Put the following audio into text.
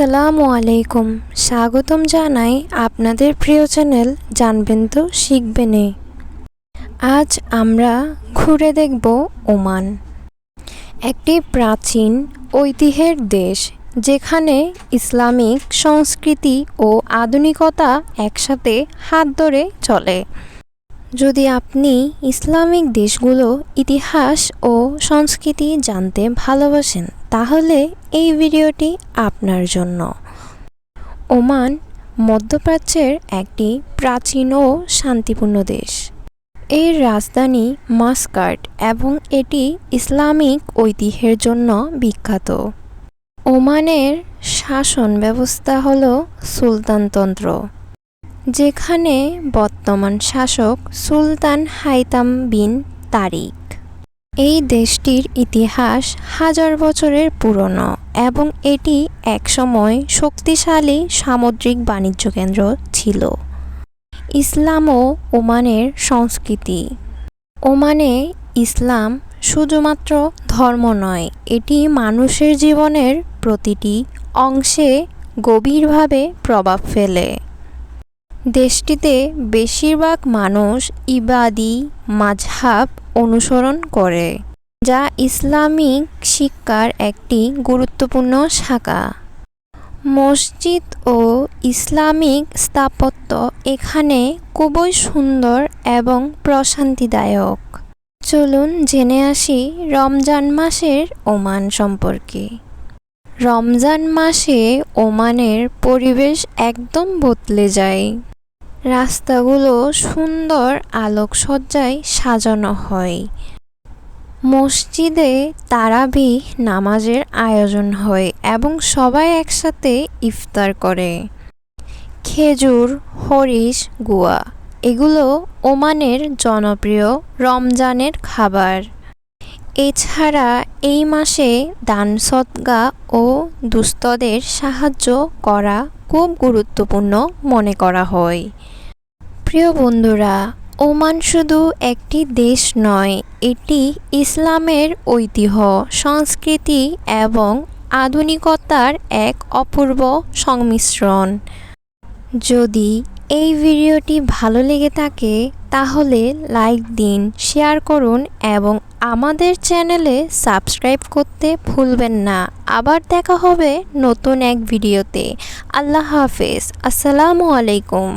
আসসালামু আলাইকুম। স্বাগতম জানাই আপনাদের প্রিয় চ্যানেল জানবেন তো শিখবেনে আজ আমরা ঘুরে দেখব ওমান, একটি প্রাচীন ঐতিহ্যের দেশ যেখানে ইসলামিক সংস্কৃতি ও আধুনিকতা একসাথে হাত ধরে চলে। যদি আপনি ইসলামিক দেশগুলো ইতিহাস ও সংস্কৃতি জানতে ভালোবাসেন তাহলে এই ভিডিওটি আপনার জন্য। ওমান মধ্যপ্রাচ্যের একটি প্রাচীন ও শান্তিপূর্ণ দেশ। এর রাজধানী মাস্কাট এবং এটি ইসলামিক ঐতিহ্যের জন্য বিখ্যাত। ওমানের শাসন ব্যবস্থা হল সুলতানতন্ত্র যেখানে বর্তমান শাসক সুলতান হাইতাম বিন তারিক। এই দেশটির ইতিহাস হাজার বছরের পুরনো এবং এটি একসময় শক্তিশালী সামুদ্রিক বাণিজ্য কেন্দ্র ছিল। ইসলাম ও ওমানের সংস্কৃতি। ওমানে ইসলাম শুধুমাত্র ধর্ম নয়, এটি মানুষের জীবনের প্রতিটি অংশে গভীরভাবে প্রভাব ফেলে। দেশটিতে বেশিরভাগ মানুষ ইবাদি মাঝহাব অনুসরণ করে, যা ইসলামিক শিক্ষার একটি গুরুত্বপূর্ণ শাখা। মসজিদ ও ইসলামিক স্থাপত্য এখানে খুবই সুন্দর এবং প্রশান্তিদায়ক। চলুন জেনে আসি রমজান মাসের ওমান সম্পর্কে। রমজান মাসে ওমানের পরিবেশ একদম বদলে যায়। রাস্তাগুলো সুন্দর আলোকসজ্জায় সাজানো হয়। মসজিদে তারাবি নামাজের আয়োজন হয় এবং সবাই একসাথে ইফতার করে। খেজুর, হরিশ, গুয়া, এগুলো ওমানের জনপ্রিয় রমজানের খাবার। এছাড়া এই মাসে দান ও দুস্থদের সাহায্য করা খুব গুরুত্বপূর্ণ মনে করা হয়। প্রিয় বন্ধুরা, ওমান শুধু একটি দেশ নয়, এটি ইসলামের ঐতিহ্য, সংস্কৃতি এবং আধুনিকতার এক অপূর্ব সংমিশ্রণ। যদি এই ভিডিওটি ভালো লেগে থাকে, তাহলে লাইক দিন, শেয়ার করুন এবং আমাদের চ্যানেলে সাবস্ক্রাইব করতে ভুলবেন না। আবার দেখা হবে নতুন এক ভিডিওতে। আল্লাহ হাফেজ। আসসালামু আলাইকুম।